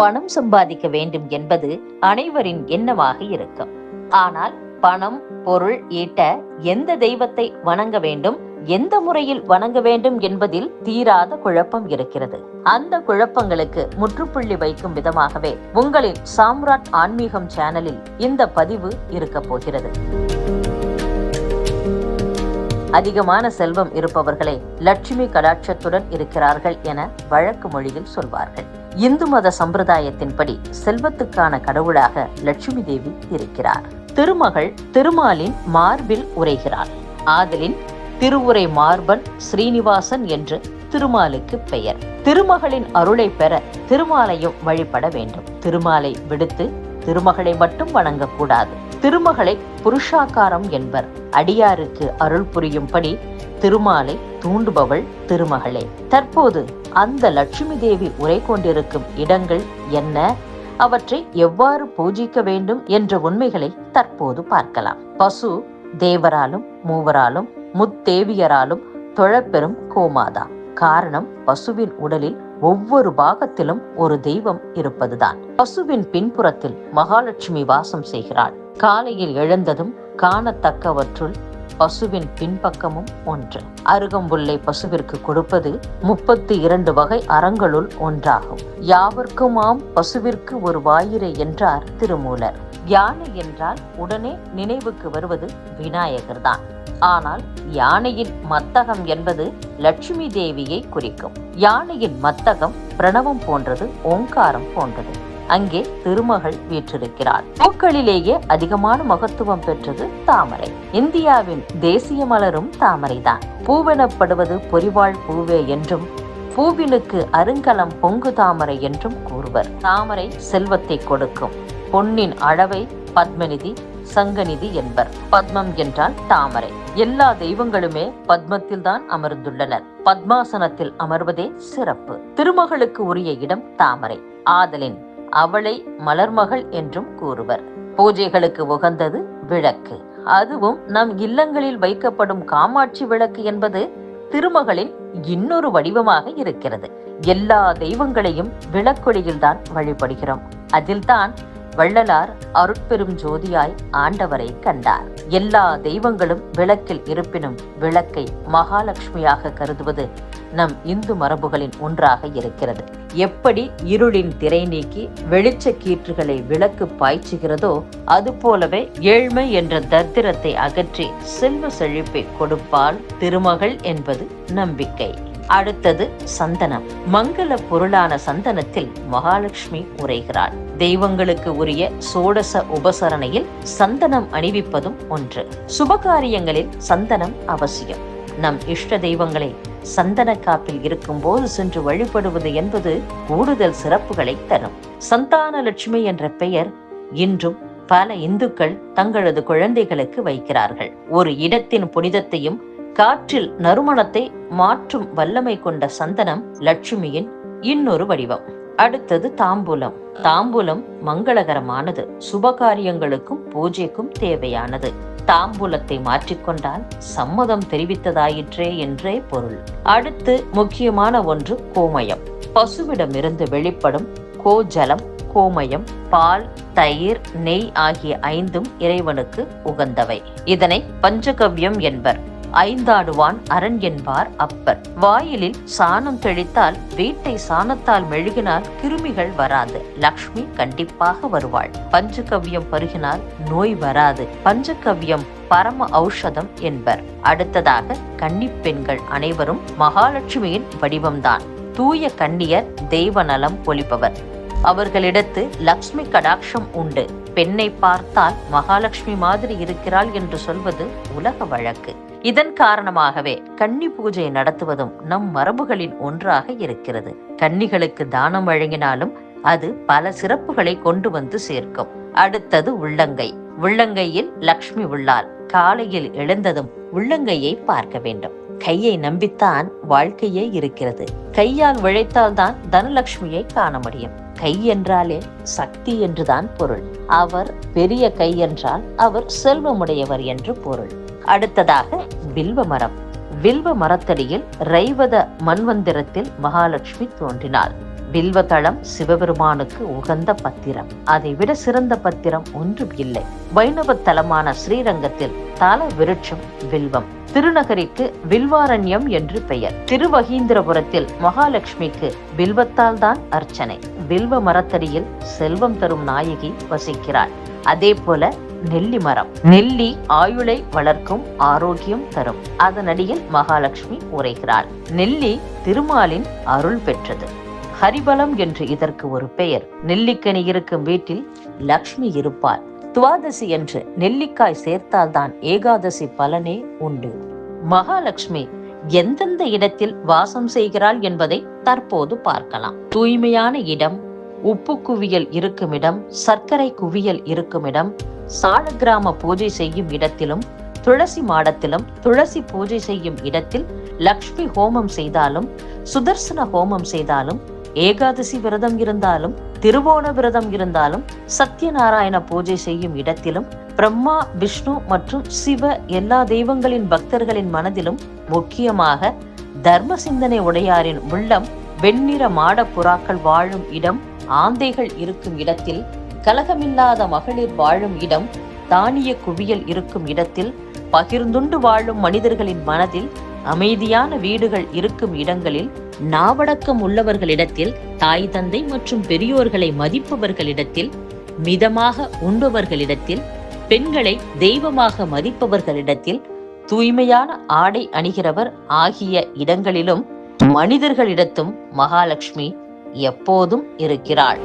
பணம் சம்பாதிக்க வேண்டும் என்பது அனைவரின் எண்ணமாக இருக்கும். ஆனால் பணம் பொருள் ஈட்ட எந்த தெய்வத்தை வணங்க வேண்டும் எந்த முறையில் வணங்க வேண்டும் என்பதில் தீராத குழப்பம் இருக்கிறது. அந்த குழப்பங்களுக்கு முற்றுப்புள்ளி வைக்கும் விதமாகவே உங்களின் சாம்ராட் ஆன்மீகம் சேனலில் இந்த பதிவு இருக்க போகிறது. அதிகமான செல்வம் இருப்பவர்களே லட்சுமி கடாட்சத்துடன் இருக்கிறார்கள் என வழக்கு மொழியில் சொல்வார்கள். இந்து மத சம்பிரதாயத்தின்படி செல்வத்துக்கான கடவுளாக லட்சுமி தேவி இருக்கிறார். திருமகள் திருமாலின் மார்பில் உரைகிறாள். ஆதலின் திருவுரை மார்பன் ஸ்ரீனிவாசன் என்று திருமாலுக்கு பெயர். திருமகளின் அருளை பெற திருமாலையும் வழிபட வேண்டும். திருமாலை விடுத்து திருமகளை மட்டும் வணங்கக்கூடாது. திருமகளை புருஷாக்காரம் என்பர். அடியாருக்கு அருள் புரியும்படி திருமாலை தூண்டுபவள் திருமகளே. தற்போது அந்த லட்சுமி தேவி உரை கொண்டிருக்கும் இடங்கள் என்ன? அவற்றை எவ்வாறு பூஜிக்க வேண்டும் என்ற உண்மைகளை தற்போது பார்க்கலாம். பசு தேவராலும் மூவராலும் முத்தேவியராலும் தொழப்பெறும் கோமாதா. காரணம் பசுவின் உடலில் ஒவ்வொரு பாகத்திலும் ஒரு தெய்வம் இருப்பதுதான். பசுவின் பின்புறத்தில் மகாலட்சுமி வாசம் செய்கிறாள். காலையில் எழுந்ததும் காணத்தக்கவற்றுள் பசுவின் பின்பக்கமும் ஒன்று. அருகம்புல்லை பசுவிற்கு கொடுப்பது முப்பத்தி இரண்டு வகை அறங்களுள் ஒன்றாகும். யாவர்க்குமாம் பசுவிற்கு ஒரு வாயிரை என்றார் திருமூலர். யானை என்றால் உடனே நினைவுக்கு வருவது விநாயகர் தான் ஆனால் யானையின் மத்தகம் என்பது லட்சுமி தேவியை குறிக்கும். யானையின் மத்தகம் பிரணவம் போன்றது ஓங்காரம் போன்றது. அங்கே திருமகள் வீற்றிருக்கிறார். பூக்களிலேயே அதிகமான மகத்துவம் பெற்றது தாமரை. இந்தியாவின் தேசிய மலரும் தாமரைதான். பூவெனப்படுவது பொறிவாள் பூவே என்றும் பூவினுக்கு அருங்கலம் பொங்கு தாமரை என்றும் கூறுவர். தாமரை செல்வத்தை கொடுக்கும். பொன்னின் அளவை பத்மநிதி சங்கநிதி என்பர். பத்மம் என்றால் தாமரை. எல்லா தெய்வங்களுமே பத்மத்தில் தான் அமர்ந்துள்ளனர். பத்மாசனத்தில் அமர்வதே சிறப்பு. திருமகளுக்கு உரிய இடம் தாமரை. ஆதலின் அவளை மலர்மகள் என்றும் கூறுவர். பூஜைகளுக்கு உகந்தது விளக்கு. அதுவும் நம் இல்லங்களில் வைக்கப்படும் காமாட்சி விளக்கு என்பது திருமகளின் இன்னொரு வடிவமாக இருக்கிறது. எல்லா தெய்வங்களையும் விளக்கொலியில் தான் வழிபடுகிறோம். அதில்தான் வள்ளலார் அருட்பெரும் ஜோதியாய் ஆண்டவரை கண்டார். எல்லா தெய்வங்களும் விளக்கில் இருப்பினும் விளக்கை மகாலட்சுமியாக கருதுவது நம் இந்து மரபுகளின் ஒன்றாக இருக்கிறது. எப்படி இருளின் திரை நீக்கி வெளிச்ச கீற்றுகளை விளக்கு பாய்ச்சுகிறதோ அதுபோலவே ஏழ்மை என்ற தத்திரத்தை அகற்றி செல்வ செழிப்பை கொடுப்பால் திருமகள் என்பது நம்பிக்கை. அடுத்தது சந்தனம். மங்கள பொருளான சந்தனத்தில் மகாலட்சுமி உரைகிறாள். தெய்வங்களுக்கு உரிய சோடச உபசரணையில் சந்தனம் அணிவிப்பதும் ஒன்று. சுபகாரியங்களில் சந்தனம் அவசியம். நம் இஷ்ட தெய்வங்களை சந்தன காப்பில் இருக்கும் போது சென்று வழிபடுவது என்பது கூடுதல் சிறப்புகளை தரும். சந்தான லட்சுமி என்ற பெயர் இன்றும் பல இந்துக்கள் தங்களது குழந்தைகளுக்கு வைக்கிறார்கள். ஒரு இடத்தின் புனிதத்தையும் காற்றில் நறுமணத்தை மாற்றும் வல்லமை கொண்ட சந்தனம் லட்சுமியின் இன்னொரு வடிவம். அடுத்தது தாம்பூலம். தாம்பூலம் மங்களகரமானது. சுபகாரியங்களுக்கும் பூஜைக்கும் தேவையானது. தாம்பூலத்தை மாற்றிக்கொண்டால் சம்மதம் தெரிவித்ததாயிற்றே என்றே பொருள். அடுத்து முக்கியமான ஒன்று கோமயம். பசுவிடமிருந்து வெளிப்படும் கோஜலம் கோமயம் பால் தயிர் நெய் ஆகிய ஐந்தும் இறைவனுக்கு உகந்தவை. இதனை பஞ்சகவ்யம் என்பர். ஐந்தாடுவான் அரண் என்பார் அப்பர். வாயிலில் சாணம் தெளித்தால் வீட்டை சாணத்தால் மெழுகினால் கிருமிகள் வராது. லக்ஷ்மி கண்டிப்பாக வருவாள். பஞ்சகவ்யம் பருகினால் நோய் வராது. பஞ்சகவ்யம் பரம ஔஷதம் என்பர். அடுத்ததாக கன்னிப்பெண்கள் அனைவரும் மகாலட்சுமியின் வடிவம்தான். தூய கன்னியர் தெய்வ நலம் பொலிப்பவர். அவர்களிடத்து லக்ஷ்மி கடாட்சம் உண்டு. பெண்ணை பார்த்தால் மகாலட்சுமி மாதிரி இருக்கிறாள் என்று சொல்வது உலக வழக்கு. இதன் காரணமாகவே கன்னி பூஜை நடத்துவதும் நம் மரபுகளின் ஒன்றாக இருக்கிறது. கன்னிகளுக்கு தானம் வழங்கினாலும் அது பல சிறப்புகளை கொண்டு வந்து சேர்க்கும். அடுத்தது உள்ளங்கை. உள்ளங்கையில் லக்ஷ்மி உள்ளால் காலையில் எழுந்ததும் உள்ளங்கையை பார்க்க வேண்டும். கையை நம்பித்தான் வாழ்க்கையே இருக்கிறது. கையால் உழைத்தால்தான் தனலட்சுமியை காண முடியும். கை என்றாலே சக்தி என்றுதான் பொருள். அவர் பெரிய கை என்றால் அவர் செல்வமுடையவர் என்று பொருள். அடுத்ததாக வில்வ மரம். வில்வ மரத்தடியில் ரைவத மன்வந்திரத்தில் மகாலட்சுமி தோன்றினாள் வில்வதளம் சிவபெருமானுக்கு உகந்த பத்திரம். அதை விட சிறந்த பத்திரம் ஒன்றும் இல்லை. வைணவ தலமான ஸ்ரீரங்கத்தில் தல விருட்சம் வில்வம். திருநகரிக்கு வில்வாரண்யம் என்று பெயர். திருவகீந்திரபுரத்தில் மகாலட்சுமிக்கு வில்வத்தால் தான் அர்ச்சனை. வில்வ மரத்தடியில் செல்வம் தரும் நாயகி வசிக்கிறாள் அதே போல நெல்லி மரம். நெல்லி ஆயுளை வளர்க்கும் ஆரோக்கியம் தரும். அதனடியில் மகாலட்சுமி உரைகிறாள். நெல்லி திருமாலின் அருள் பெற்றது. ஹரிபலம் என்று இதற்கு ஒரு பெயர். நெல்லிக்கனி இருக்கும் வீட்டில் லக்ஷ்மி இருப்பாள். துவாதசி என்று நெல்லிக்காய் சேர்த்தால்தான் ஏகாதசி பலனே உண்டு. மகாலட்சுமி எந்தெந்த இடத்தில் வாசம் செய்கிறாள் என்பதை தற்போது பார்க்கலாம். தூய்மையான இடம் உப்பு குவியல் இருக்குமிடம் சர்க்கரை குவியல் இருக்குமிடம் சாலக்கிராம பூஜை செய்யும் இடத்திலும் துளசி மாடத்திலும் துளசி பூஜை செய்யும் இடத்தில் லக்ஷ்மி ஹோமம் செய்தாலும் சுதர்சன ஹோமம் செய்தாலும் ஏகாதசி விரதம் இருந்தாலும் திருவோண விரதம் இருந்தாலும் சத்யநாராயண பூஜை செய்யும் இடத்திலும் பிரம்மா விஷ்ணு மற்றும் சிவ எல்லா தெய்வங்களின் பக்தர்களின் மனதிலும் முக்கியமாக தர்ம சிந்தனை உடையாரின் உள்ளம் வெண்ணிற மாட புறாக்கள் வாழும் இடம் ஆந்தைகள் இருக்கும் இடத்தில் கலகமில்லாத மகளிர் வாழும் இடம் தானிய குவியல் இருக்கும் இடத்தில் பகிர்ந்துண்டு வாழும் மனிதர்களின் மனதில் அமைதியான வீடுகள் இருக்கும் இடங்களில் நாவடக்கம் உள்ளவர்களிடத்தில் தாய் தந்தை மற்றும் பெரியோர்களை மதிப்பவர்களிடத்தில் மிதமாக உண்பவர்களிடத்தில் பெண்களை தெய்வமாக மதிப்பவர்களிடத்தில் தூய்மையான ஆடை அணிகிறவர் ஆகிய இடங்களிலும் மனிதர்களிடத்தும் மகாலட்சுமி எப்போதும் இருக்கிறாள்.